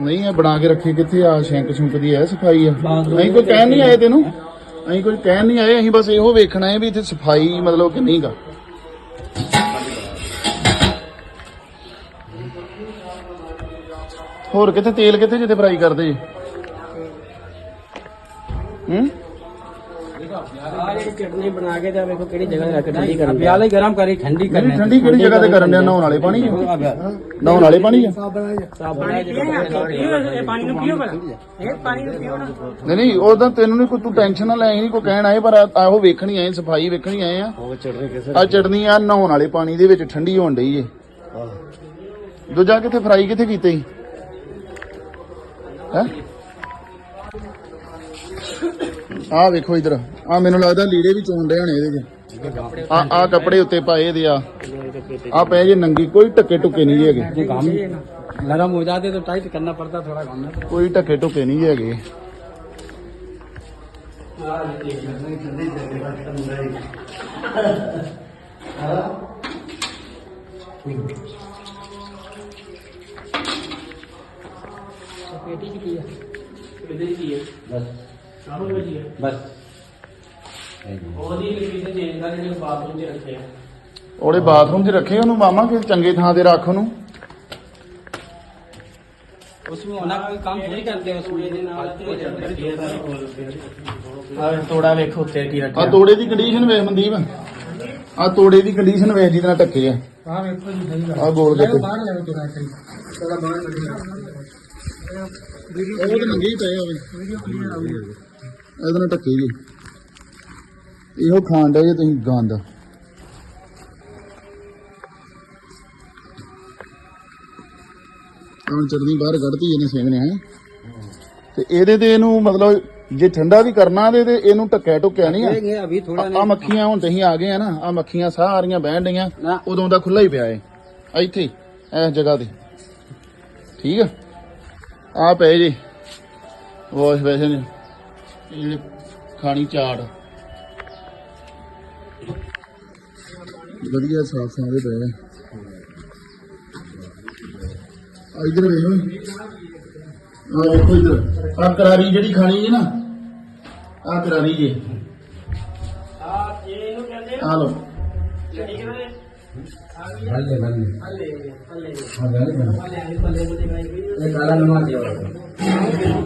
ਨਹੀਂ ਇਹ ਬਣਾ ਕੇ ਰੱਖੀ ਕਿੱਥੇ ਆ? ਸ਼ੈਂਕ ਸ਼ੁੰਕ ਦੀ ਹੈ ਸਫ਼ਾਈ ਆ। ਅਸੀਂ ਕੋਈ ਕਹਿਣ ਨਹੀਂ ਆਏ ਤੈਨੂੰ? ਅਸੀਂ ਕੋਈ ਕਹਿਣ ਨਹੀਂ ਆਏ ਅਸੀਂ ਬਸ ਇਹੋ ਵੇਖਣਾ ਹੈ ਵੀ ਇੱਥੇ ਸਫ਼ਾਈ ਮਤਲਬ ਕਿ ਨਹੀਂਗਾ ਹੋਰ ਕਿੱਥੇ ਤੇਲ ਕਿੱਥੇ ਜਿੱਥੇ ਫਰਾਈ ਕਰਦੇ ਜੀ? ਹੂੰ? ਆ ਜਿਹੜੀ ਚਟਨੀ ਬਣਾ ਕੇ ਤਾਂ ਵੇਖੋ ਕਿਹੜੀ ਜਗ੍ਹਾ ਰੱਖ ਠੰਡੀ ਕਰਨ ਪਿਆਲਾ ਹੀ ਗਰਮ ਕਰੀ ਠੰਡੀ ਨਹੀਂ ਠੰਡੀ ਕਿਹੜੀ ਜਗ੍ਹਾ ਤੇ ਕਰਨ ਡਿਆ ਨਹਾਉਣ ਵਾਲੇ ਪਾਣੀ 'ਚ ਨਹਾਉਣ ਵਾਲੇ ਪਾਣੀ 'ਚ ਇਹ ਪਾਣੀ ਨੂੰ ਪੀਓ ਬਣਾ ਇਹ ਪਾਣੀ ਨੂੰ ਪੀਓ ਨਾ। ਨਹੀਂ ਨਹੀਂ ਉਹ ਤਾਂ ਤੈਨੂੰ ਨਹੀਂ ਕੋਈ ਤੂੰ ਟੈਨਸ਼ਨ ਨਾ ਲੈ ਨਹੀਂ ਕੋਈ ਕਹਿਣ ਆਏ ਪਰ ਆ- ਆਹੋ ਵੇਖਣੀ ਆਏ ਸਫ਼ਾਈ ਵੇਖਣੀ ਆਏ ਆ। ਉਹ ਚੜਨੇ ਕਿਸੇ ਆ ਚਟਨੀ ਆ ਨਹਾਉਣ ਵਾਲੇ ਪਾਣੀ ਦੇ ਵਿੱਚ ਠੰਡੀ ਹੋਣ ਡਈ ਏ। ਦੂਜਾ ਕਿੱਥੇ ਫਰਾਈ ਕਿੱਥੇ ਕੀਤੇ ਹੈ? ਆਹ ਵੇਖੋ ਇਧਰ। ਆ ਮੈਨੂੰ ਲੱਗਦਾ ਲੀੜੇ ਵੀ ਚੋਣ ਰਹੇ ਹੋਣੇ ਇਹਦੇ 'ਚ ਆ ਆ ਕੱਪੜੇ ਉੱਤੇ ਪਾਏ ਇਹਦੇ ਆ। ਆ ਪਏ ਜੇ ਨੰਗੀ ਕੋਈ ਟੱਕੇ ਟੁੱਕੇ ਨਹੀਂ ਹੈਗੇ। ਨਰਮ ਹੋ ਜਾਤੇ ਤਾਂ ਟਾਈਟ ਕਰਨਾ ਪੜਦਾ ਥੋੜਾ ਕੰਮ। ਕੋਈ ਟੱਕੇ ਟੁੱਕੇ ਨਹੀਂ ਹੈਗੇ। ਪੇਟੀ ਕੀ ਹੈ ਪੇਟੀ ਬਸ। सामने में है बस ਉਹਦੀ ਕਿਸੇ ਚੇਂਜ ਕਰ ਜਿਹੜੇ ਬਾਥਰੂਮ 'ਚ ਰੱਖੇ ਆ ਉਹਦੇ ਬਾਥਰੂਮ 'ਚ ਰੱਖੇ ਉਹਨੂੰ ਮਾਮਾ ਕਿ ਚੰਗੇ ਥਾਂ ਤੇ ਰੱਖ ਉਹਨੂੰ उसमें होना कोई काम थोड़ी करते हैं उसमें और थोड़ा देखो उत्ते की ਆ रखा ਤੋੜੇ ਦੀ ਕੰਡੀਸ਼ਨ ਵੇਖ ਮਨਦੀਪ ਆ ਤੋੜੇ ਦੀ ਕੰਡੀਸ਼ਨ ਵੇਖ ਜਿਹਦੇ ਨਾਲ ਟੱਕੇ ਆ हां देखो जी सही ਆ ਗੋਲ ਗੱਪੇ बाहर ले के रख थोड़ा बाहर लगे ਉਹ ਤਾਂ ਨੰਗੇ ਹੀ ਪਏ ਹੋਵੇ वीडियो क्लियर आ गई ਇਹਦੇ ਨਾਲ ਢੱਕੀ ਜੀ। ਇਹੋ ਖਾਣ ਡੇ ਜੇ ਤੁਸੀਂ ਗੰਦ। ਹੁਣ ਚਟਨੀ ਬਾਹਰ ਕੱਢਤੀ ਇਹਨੇ ਸੇਵਨੇ ਹੈ। ਤੇ ਇਹਦੇ ਤੇ ਇਹਨੂੰ ਮਤਲਬ ਜੇ ਠੰਡਾ ਵੀ ਕਰਨਾ ਤੇ ਤੇ ਇਹਨੂੰ ਟੱਕਿਆ ਟੁੱਕਿਆ ਨਹੀਂ ਆ। ਮੱਖੀਆਂ ਹੁਣ ਤੁਸੀਂ ਆ ਗਏ ਆ ਨਾ ਆ ਮੱਖੀਆਂ ਸਾਰੀਆਂ ਬਹਿਣ ਡਈਆਂ। ਉਦੋਂ ਦਾ ਖੁੱਲਾ ਹੀ ਪਿਆ ਏ ਇੱਥੇ ਇਸ ਜਗ੍ਹਾ ਤੇ। ਠੀਕ ਆ? ਆ ਪਏ ਜੀ। ਵਾਸ਼ ਬੇਸਿਨ ਜਿਹੜੇ ਖਾਣੀ ਚਾੜ। ਵਧੀਆ ਸਾਫ਼ ਸਾਫੇ ਪਏ ਆ। ਇਧਰ ਵੇਖੋ ਆ ਦੇਖੋ ਇਧਰ। ਆ ਕਰਾਰੀ ਜਿਹੜੀ ਖਾਣੀ ਹੈ ਨਾ ਆ ਕਰਾਰੀ ਜੇ। ਆ ਇਹਨੂੰ ਕਹਿੰਦੇ ਆ। ਲੋ ਠੀਕ ਹੈ ਹਲੇ ਹਲੇ ਹਲੇ ਹਲੇ ਹਲੇ ਹਲੇ ਹਲੇ ਹਲੇ ਹਲੇ ਹਲੇ ਹਲੇ ਹਲੇ ਹਲੇ ਹਲੇ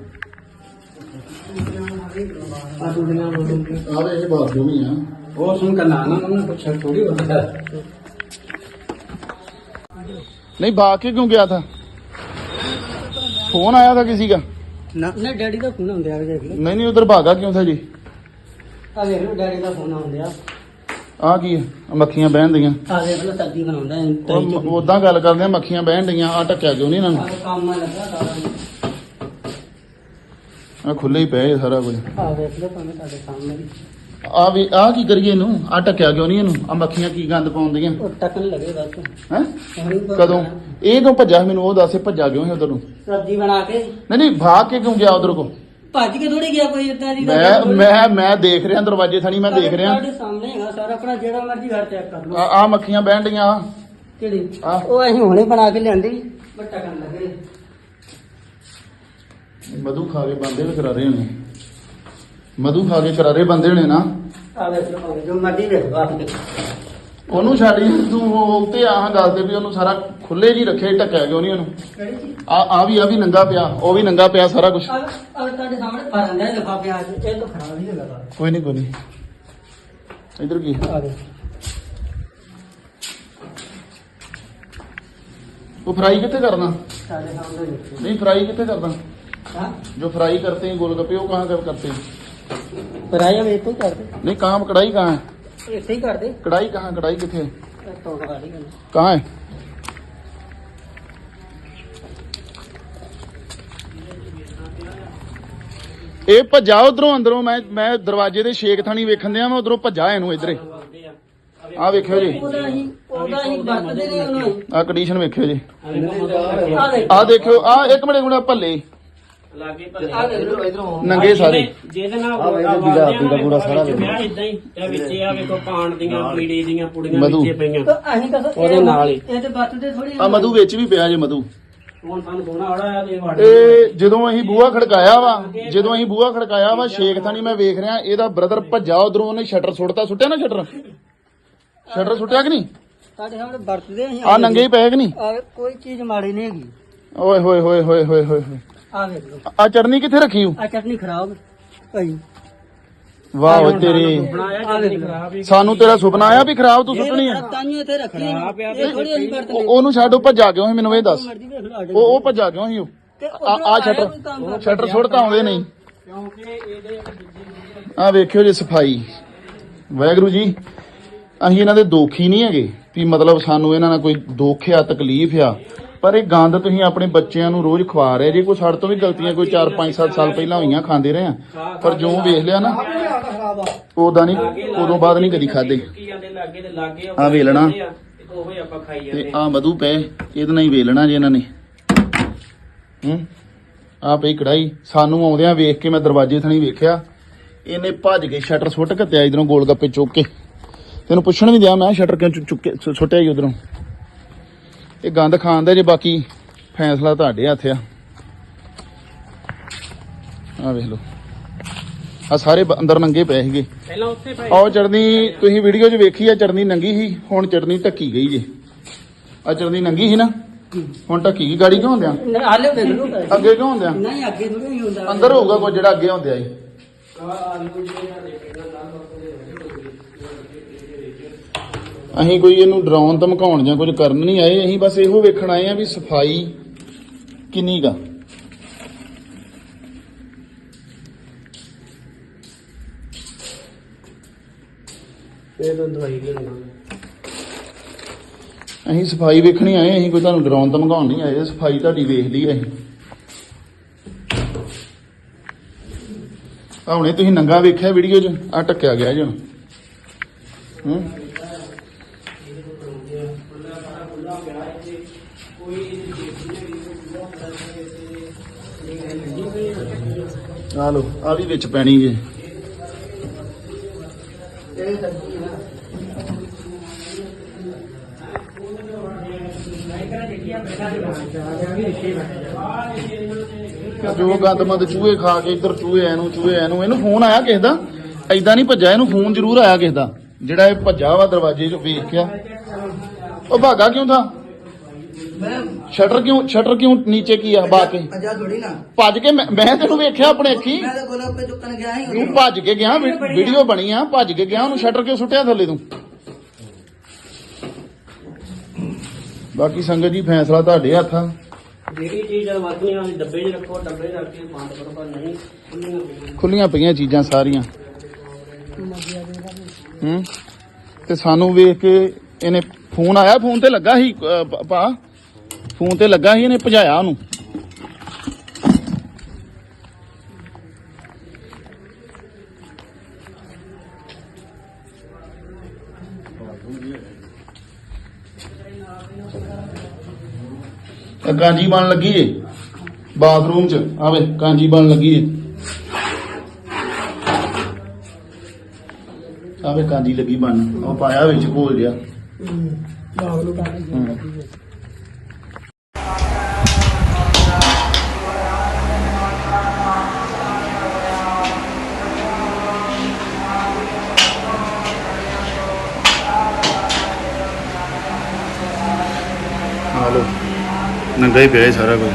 आप उनके नाम बोलेंगे आप ऐसे बात जो भी हैं वो ਨਹੀਂ ਡੈਡੀ ਦਾ ਫੋਨ ਆਉਂਦਿਆ ਦੇਖ ਲਓ। नहीं नहीं उधर भागा क्यों था जी ਆ ਦੇਖ ਲਓ ਡੈਡੀ ਦਾ ਫੋਨ ਆਉਂਦਿਆ। ਆ? ਕੀ ਮੱਖੀਆਂ ਬਹਿਣ ਦੀਆਂ ਆ ਦੇਖ ਲਓ ਸਬਜ਼ੀ ਬਣਾਉਂਦਾ ਉਹ ਮ- ਗੱਲ ਕਰਦੇ ਆ ਮੱਖੀਆਂ ਬਹਿਣ ਡੀਆਂ ਆ ਟੱਕਿਆ ਕਿਉਂ ਨਹੀਂ ਇਹਨਾਂ ਨੂੰ? ਕੰਮ ਲੱਗਾ ਸਾਰਾ ਆ ਖੁੱਲੇ ਹੀ ਪਏ ਸਾਰਾ ਕੁਝ। ਆ ਲਓ ਸਾਹਮਣੇ ਵੀ। ਆ ਕੀ ਕਰੀਏ ਇਹਨੂੰ? ਆ ਟੱਕਿਆ ਕਿਉਂ ਨਹੀਂ ਇਹਨੂੰ? ਆ ਮੱਖੀਆਂ ਕੀ ਗੰਦ ਪਾਉਂਦੀਆਂ ਉਹ ਲੱਗੇ ਬਸ। ਹੈ? ਹੁਣ ਕਦੋਂ? ਇਹ ਕਿਉਂ ਭੱਜਾ ਮੈਨੂੰ ਉਹ ਦੱਸੇ ਭੱਜਾ ਕਿਉਂ ਸੀ ਉਧਰ ਨੂੰ? ਸਬਜ਼ੀ ਬਣਾ ਕੇ। ਨਹੀਂ ਨਹੀਂ ਭਾਗ ਕੇ ਕਿਉਂ ਗਿਆ ਉਧਰ ਕੋ? ਭੱਜ ਕੇ ਥੋੜੀ ਗਿਆ ਕੋਈ ਇਦਾਂ ਦੀ ਗੱਲ ਮੈਂ ਥੋੜ੍ਹੀ। ਮੈਂ ਮੈਂ ਦੇਖ ਰਿਹਾ ਦਰਵਾਜ਼ੇ ਥਣੀ ਮੈਂ ਦੇਖ ਰਿਹਾ। ਤੁਹਾਡੇ ਸਾਹਮਣੇ ਹੈਗਾ ਸਾਰਾ ਆਪਣਾ ਜਿਹੜਾ ਮਰਜ਼ੀ ਘਰ ਚੈੱਕ ਕਰ ਲਓ। ਆ ਆ ਮੱਖੀਆਂ ਬਹਿਣ ਡੀਆਂ। ਕਿਹੜੀ? ਆਹ। ਉਹ ਅਸੀਂ ਹੁਣੇ ਬਣਾ ਕੇ ਲਿਆਂਦੀ। ਬਟ ਟਕਨ ਲੱਗੇ। ਮਧੂ ਖਾ ਕੇ ਬੰਦੇ ਵੀ ਕਰਾ ਰਹੇ ਹੋਣੇ। ਮਧੂ ਖਾ ਕੇ ਕਰਾਰੇ ਬੰਦੇ ਹੋਣੇ ਨਾ। ਉਹਨੂੰ ਛੱਡ ਤੂੰ ਉਹ ਉੱਤੇ ਆਹ ਦੱਸ ਦੇ ਵੀ ਉਹਨੂੰ ਸਾਰਾ ਖੁੱਲੇ ਜੀ ਰੱਖੇ ਢੱਕਿਆ ਕਿਉਂ ਨਹੀਂ ਉਹਨੂੰ? ਆ ਆ ਵੀ ਆ ਵੀ ਨੰਗਾ ਪਿਆ ਉਹ ਵੀ ਨੰਗਾ ਪਿਆ ਸਾਰਾ ਕੁਝ ਕੋਈ ਨਹੀਂ ਕੋਈ ਨਹੀਂ ਇਧਰ ਕੀ? ਉਹ ਫਰਾਈ ਕਿੱਥੇ ਕਰਨਾ? ਨਹੀਂ ਫਰਾਈ ਕਿੱਥੇ ਕਰਦਾ जो फ्राई करते हैं गोलगप्पे वो कहाँ कर करते हैं फ्राई हम एक ही कर दे नहीं कहाँ कढ़ाई कहाँ है ऐसे ही कर दे कढ़ाई कहाँ कढ़ाई कितने है तो लगा दी मैंने। कहाँ है ਇਹ ਭੱਜਾ ਉਧਰੋਂ ਅੰਦਰੋਂ ਮੈਂ ਮੈਂ ਦਰਵਾਜ਼ੇ ਦੇ ਛੇਕ ਥਾਣੀ ਵੇਖਣ ਦਿਆਂ ਮੈਂ ਉਧਰੋਂ ਭੱਜਾ ਇਹਨੂੰ ਇੱਧਰੇ ਆ ਵੇਖਿਓ ਜੀ ਉਹਦਾ ਹੀ ਉਹਦਾ ਹੀ ਵਰਤਦੇ ਨੇ ਉਹਨੂੰ ਆ ਕੰਡੀਸ਼ਨ ਵੇਖਿਓ ਜੀ ਆ ਦੇ ਆ ਦੇਖਿਓ ਆ ਇੱਕ ਮਿੰਟ ਗੁਣਾ ਭੱਲੇ ਲਾਗੇ ਭਲੇ। ਨੰਗੇ ਸਾਰੇ। ਜਿਹਦੇ ਨਾਲ ਪੂਰਾ ਸਾਰਾ। ਵਿਆਹ ਇਦਾਂ ਹੀ ਇਹ ਵਿੱਚ ਆ ਵੇਖੋ ਪਾਣ ਦੀਆਂ ਪੀੜੀ ਦੀਆਂ ਪੁੜੀਆਂ ਮਧੂ। ਵਿੱਚੇ ਪਈਆਂ। ਤਾਂ ਅਸੀਂ ਕਦੋਂ ਉਹਦੇ ਨਾਲ ਹੀ। ਇਹ ਤੇ ਵਰਤਦੇ ਥੋੜੀ ਆ ਮਧੂ ਵਿੱਚ ਵੀ ਪਿਆ ਜੇ ਮਧੂ। ਤੇ ਇਹ ਜਦੋਂ ਅਸੀਂ ਬੂਹਾ ਖੜਕਾਇਆ ਵਾ ਜਦੋਂ ਅਸੀਂ ਬੂਹਾ ਖੜਕਾਇਆ ਵਾ ਸ਼ੇਖ ਥਾਣੀ ਮੈਂ ਵੇਖ ਰਿਹਾ ਇਹਦਾ ਬ੍ਰਦਰ ਭੱਜਾ ਉਧਰੋਂ ਉਹਨੇ ਸ਼ਟਰ ਸੁੱਟਤਾ। ਸੁੱਟਿਆ ਨਾ ਸ਼ਟਰ ਸ਼ਟਰ ਸੁੱਟਿਆ ਕਿ ਨਹੀਂ? ਸਾਡੇ ਸਾਹਮਣੇ ਵਰਤਦੇ ਅਸੀਂ ਆ ਨੰਗੇ ਹੀ ਪਏ ਕਿ ਨਹੀਂ? ਆ ਕੋਈ ਚੀਜ਼ ਮਾੜੀ ਨਹੀਂ ਹੈਗੀ। ਓਏ ਹੋਏ ਹੋਏ ਹੋਏ ਹੋਏ ਹੋਏ ਹੋਏ। ਆ ਵੇਖ ਲਓ। ਆ ਚਟਨੀ ਕਿੱਥੇ ਰੱਖੀ ਹੂੰ? ਆ ਚਟਨੀ ਖਰਾਬ ਭਾਈ। ਵਾਹ ਓਏ ਤੇਰੇ। ਸਾਨੂੰ ਤੇਰਾ ਸੁਪਨਾ ਆਇਆ ਵੀ ਖਰਾਬ ਤੂੰ ਸੁੱਟਣੀ ਆ? ਤਾਂਿਓ ਇੱਥੇ ਰੱਖੀ ਖਰਾਬ ਆ ਇਹ ਥੋੜੀ ਅਸੀਂ ਵਰਤਦੇ। ਉਹ- ਉਹਨੂੰ ਛੱਡ ਉਹ ਭੱਜਾ ਕਿਉਂ ਸੀ? ਮੈਨੂੰ ਇਹ ਦੱਸ। ਵੇਖ ਲਓ ਉਹ ਉਹ ਭੱਜਾ ਕਿਉਂ ਸੀ ਉਹ? ਤੇ ਆ ਆ ਸ਼ਟਰ ਸ਼ਟਰ ਸੁੱਟਤਾ ਆਉਂਦੇ ਨਹੀਂ। ਕਿਉਂਕਿ ਇਹਦੇ ਆ ਵੇਖਿਓ ਜੀ ਸਫ਼ਾਈ। ਵਾਹਿਗੁਰੂ ਜੀ ਅਸੀਂ ਇਹਨਾਂ ਦੇ ਦੋਖੀ ਨਹੀਂ ਹੈਗੇ ਵੀ ਮਤਲਬ ਸਾਨੂੰ ਇਹਨਾਂ ਨਾਲ ਕੋਈ ਦੁੱਖ ਆ ਤਕਲੀਫ ਆ। ਪਰ ਇਹ ਗੰਦ ਤੁਸੀਂ ਆਪਣੇ ਬੱਚਿਆਂ ਨੂੰ ਰੋਜ਼ ਖਵਾ ਰਹੇ ਜੇ ਕੋਈ ਸਾਡੇ ਤੋਂ ਵੀ ਗਲਤੀਆਂ ਕੋਈ 4 5 7 ਸਾਲ ਪਹਿਲਾਂ ਹੋਈਆਂ, ਖਾਂਦੇ ਰਹੇ ਆ। ਪਰ ਜੋ ਵੇਖ ਲਿਆ ਨਾ ਉਦਾਂ ਨਹੀਂ, ਉਦੋਂ ਬਾਅਦ ਨਹੀਂ ਕਦੀ ਖਾਦੇ ਕੀ ਜਾਂਦੇ ਆ ਵੇਲਣਾ। ਤੇ ਆ ਮਧੂ ਪਏ ਇਹਦੇ ਨਾਲ ਹੀ ਵੇਲਣਾ ਜੇ ਇਹਨਾਂ ਨੇ। ਹੂੰ ਆ ਪਈ ਕੜਾਈ ਸਾਨੂੰ ਆਉਂਦਿਆਂ ਵੇਖ ਕੇ ਮੈਂ ਦਰਵਾਜ਼ੇ ਥਣੀ ਵੇਖਿਆ। ਇਹਨੇ ਭੱਜ ਕੇ ਸ਼ਟਰ ਸੁੱਟ ਕੱਤਿਆ ਇਧਰੋਂ ਗੋਲ ਗੱਪੇ ਚੁੱਕ ਕੇ। ਤੈਨੂੰ ਪੁੱਛਣ ਵੀ ਦਿਆ, ਮੈਂ ਸ਼ਟਰ ਕਿਉਂ ਚੁੱਕ- ਕੇ ਸੁੱਟਿਆ ਜੀ ਉਧਰੋਂ? ਇਹ ਗੰਦ ਖਾਣ ਦਾ ਜੇ ਬਾਕੀ ਫੈਸਲਾ ਤੁਹਾਡੇ ਹੱਥ ਆ। ਆ ਵੇਖ ਲਓ। ਆ ਸਾਰੇ ਅੰਦਰ ਨੰਗੇ ਪਏ ਸੀਗੇ। ਪਹਿਲਾਂ ਉੱਥੇ ਪਏ ਆਹ ਚਟਨੀ ਤੁਸੀਂ ਵੀਡੀਓ 'ਚ ਵੇਖੀ ਆ ਚਟਨੀ ਨੰਗੀ ਸੀ ਹੁਣ ਚਟਨੀ ਢੱਕੀ ਗਈ ਜੇ। ਆ ਚਟਨੀ ਨੰਗੀ ਸੀ ਨਾ? ਹੁਣ ਢੱਕੀ ਗਈ। ਗਾੜੀ ਕਿਉਂ ਹੁੰਦਿਆ ਹਾਲੇ ਵੇਖ ਲਓ ਅੱਗੇ ਕਿਉਂ ਹੁੰਦਿਆ ਨਹੀਂ ਅੱਗੇ ਥੋੜੀ ਨਹੀਂ ਹੁੰਦਾ। ਅੰਦਰ ਹੋਊਗਾ ਕੋਈ ਜਿਹੜਾ ਅੱਗੇ ਹੁੰਦਿਆ ਜੀ। ਅਸੀਂ ਕੋਈ ਇਹਨੂੰ ਡਰਾਉਣ ਧਮਕਾਉਣ ਜਾਂ ਕੁਝ ਕਰਨ ਨਹੀਂ ਆਏ ਅਸੀਂ ਬਸ ਇਹੋ ਵੇਖਣ ਆਏ ਆ ਵੀ ਸਫ਼ਾਈ ਕਿੰਨੀ ਗਾ ਇਹ ਤਾਂ ਦਵਾਈ ਲੈਣਾ ਅਸੀਂ ਸਫ਼ਾਈ ਵੇਖਣੀ ਆਏ ਅਸੀਂ ਕੋਈ ਤੁਹਾਨੂੰ ਡਰਾਉਣ ਧਮਕਾਉਣ ਨਹੀਂ ਆਏ ਸਫ਼ਾਈ ਤੁਹਾਡੀ ਵੇਖ ਲਈ ਅਸੀਂ। ਆ ਹੁਣੇ ਤੁਸੀਂ ਨੰਗਾ ਵੇਖਿਆ ਵੀਡੀਓ 'ਚ ਆ ਟੱਕਿਆ ਗਿਆ ਜੀ ਹੂੰ? ਆ ਲੋ ਆ ਵੀ ਵਿੱਚ ਪੈਣੀ ਜੇ। ਜੋ ਗੰਦਮੰਦ ਚੂਹੇ ਖਾ ਕੇ ਇੱਧਰ ਚੂਹੇ, ਐਨੂੰ ਚੂਹੇ, ਐਨੂੰ, ਇਹਨੂੰ ਫੋਨ ਆਇਆ ਕਿਸੇ ਦਾ? ਐਦਾਂ ਨਹੀਂ ਭੱਜਾ ਇਹਨੂੰ ਫੋਨ ਜ਼ਰੂਰ ਆਇਆ ਕਿਸੇ ਦਾ। ਜਿਹੜਾ ਇਹ ਭੱਜਾ ਵਾ ਦਰਵਾਜ਼ੇ 'ਚ ਵੇਖਿਆ ਉਹ ਭਾਗਾ ਕਿਉਂ ਥਾ? ਸ਼ਟਰ ਕਿਉਂ ਸ਼ਟਰ ਕਿਉਂ ਨੀਚੇ ਬਾ ਕੇ ਅਜਾ ਥੋੜੀ ਨਾ। ਭੱਜ ਕੇ ਮੈਂ ਮੈਂ ਤੈਨੂੰ ਵੇਖਿਆ ਆਪਣੇ ਅੱਖੀ? ਮੈਂ ਤਾਂ ਗੋਲਾ ਉੱਪਰ ਚੁੱਕਣ ਗਿਆ ਸੀ ਤੂੰ ਭੱਜ ਕੇ ਗਿਆ ਵੀ- ਵੀਡੀਓ ਬਣੀ ਆ ਭੱਜ ਕੇ ਗਿਆ ਉਹਨੂੰ ਸ਼ਟਰ ਕਿਉਂ ਸੁੱਟਿਆ ਥੱਲੇ ਤੂੰ? ਬਾਕੀ ਸੰਗਤ ਜੀ ਫੈਸਲਾ ਤੁਹਾਡੇ ਹੱਥ। ਆ ਜਿਹੜੀ ਚੀਜ਼ ਵਰਤਣੀ ਵਾਲੀ ਡੱਬੇ 'ਚ ਰੱਖੋ ਡੱਬੇ 'ਚ ਰੱਖ ਕੇ ਬੰਦ ਕਰੋ ਪਰ ਨਹੀਂ ਖੁੱਲੀਆਂ ਪਈਆਂ ਖੁੱਲੀਆਂ ਪਈਆਂ ਚੀਜ਼ਾਂ ਸਾਰੀਆਂ। ਹੂੰ? ਤੇ ਸਾਨੂੰ ਵੇਖ ਕੇ ਇਹਨੇ ਫੋਨ ਆਇਆ ਫੋਨ ਤੇ ਲੱਗਾ ਸੀ ਅਹ, ਭਾ? ਫੋਨ ਤੇ ਲੱਗਾ ਸੀ ਇਹਨੇ ਭਜਾਇਆ ਉਹਨੂੰ। ਕਾਂਜੀ ਬਣ ਲੱਗੀ ਏ। ਬਾਥਰੂਮ ਚ। ਆਵੇ ਕਾਂਜੀ ਬਣ ਲੱਗੀ ਏ। ਆਵੇ ਕਾਂਜੀ ਲੱਗੀ ਬਣ। ਉਹ ਪਾਇਆ ਵਿੱਚ ਘੋਲ ਗਿਆ ਹੂੰ। ਆ ਨੰਗਾ ਹੀ ਪਿਆ ਹੈ ਸਾਰਾ ਕੁਝ।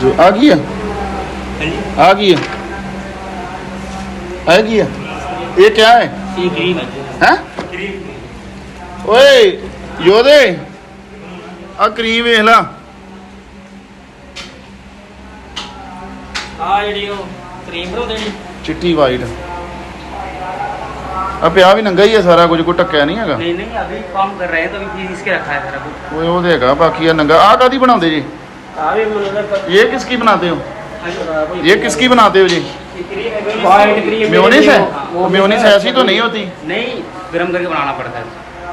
ਜੋ ਆ ਗਈ ਆ? ਆ ਗਈ ਆ? ਆ ਗਈ ਆ? ਇਹ ਕੀ ਹੈ? ਇਹ ਹੈ? ਓਏ ਯੋਦੇ ਆ ਕਰੀਮ ਵੇਖ ਲਾ। ਆ ਜਿਹੜੀ ਉਹ ਕਰੀਮ ਬਣਾਉਂਦੇ ਨੇ। ਚਿੱਟੀ ਵਾਈਟ ਪਿਆ ਵੀ ਨੰਗਾ ਹੀ ਹੈ ਸਾਰਾ ਕੁਝ ਟੱਕਿਆ ਨਹੀਂ ਹੈਗਾ। नहीं है सारा कुछ ਉਹ ਹੈਗਾ ਬਾਕੀ ਆ ਨੰਗਾ। ਆ ਕਾਦੀ ਬਣਾਉਂਦੇ ਜੀ? अभी ਇਹ ਕਿਸ ਕੀ ਬਣਾਉਂਦੇ ਹੋ? ਇਹ ਕਿਸ ਕੀ ਬਣਾਉਂਦੇ ਹੋ ਜੀ? है ऐसी तो नहीं होती नहीं करके बनाना पड़ता है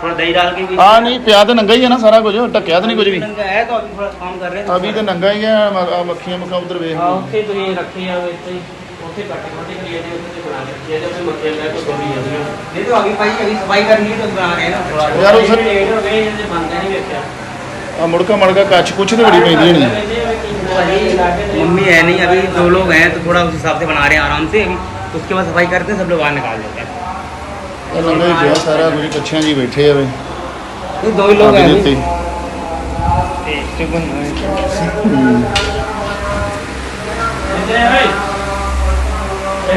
थोड़ा दही डाल के भी नहीं प्याज तो नंगा ही है ना सारा कुछ तो नहीं कुछ भी है तो अभी थोड़ा काम कर रहे हैं अभी तो नंगा ही है मक्खियाँ मक्खा उधर हाँ, तो ये रखे हैं वैसे ही ਉੱਥੇ ਕੱਟ ਕੱਟ ਕੇ ਲਈ ਤੇ ਉੱਥੇ ਬਣਾ ਕੇ ਰੱਖੀ ਆ ਤੇ ਫਿਰ ਮੱਖੀਆਂ ਲੈ ਕੇ ਗੋਲੀ ਜਾਂਦੀਆਂ नहीं तो अभी भाई अभी सफाई करनी है तो बना रहे हैं ना थोड़ा ਯਾਰ ਉਹ ਸਰ ਲੇਟ ਹੋ ਗਏ ਇਹਦੇ ਬੰਦੇ ਨਹੀਂ ਵੇਖਿਆ ਆ ਮੁੜਕਾ ਮੜਕਾ ਕੱਚ ਕੁਛ ਤੇ ਬੜੀ ਪੈਂਦੀ ਹੋਣੀ मम्मी है नहीं अभी दो लोग हैं तो थोड़ा उस हिसाब से बना रहे हैं आराम से अभी उसके बाद सफाई करते हैं सब लोग बाहर निकाल देते हैं ਇਹ ਲੰਗਾ ਹੀ ਪਿਆ ਸਾਰਾ ਕੁਝ ਕੱਛਿਆਂ ਜੀ ਬੈਠੇ ਆ ਵੇ ये दो ही लोग ਅੱਗ हैं ਦੇ अभी। ਉੱਤੇ ਹੂੰ।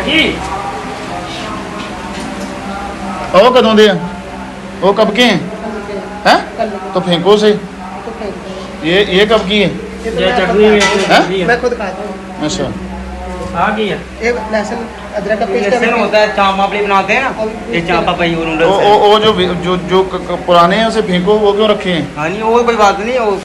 ਕੀ ਉਹ ਕਦੋਂ ਦੇ ਆ ਉਹ ਕਬ ਕੇ हैं हैं तो फेंको से ये ये कब की है ਇਹ ਚਟਨੀ हैं मैं खुद खाता हूँ अच्छा ਆ ਕੀ ਹੈ ये लहसुन अदरक का ये पेस्ट लहसुन होता है चाप वापली बनाते हैं ना ये चापा पई और वो नूडल्स वो वो जो जो जो क- क- पुराने हैं उसे फेंको वो क्यों रखे हैं हाँ नहीं वो कोई बात नहीं वो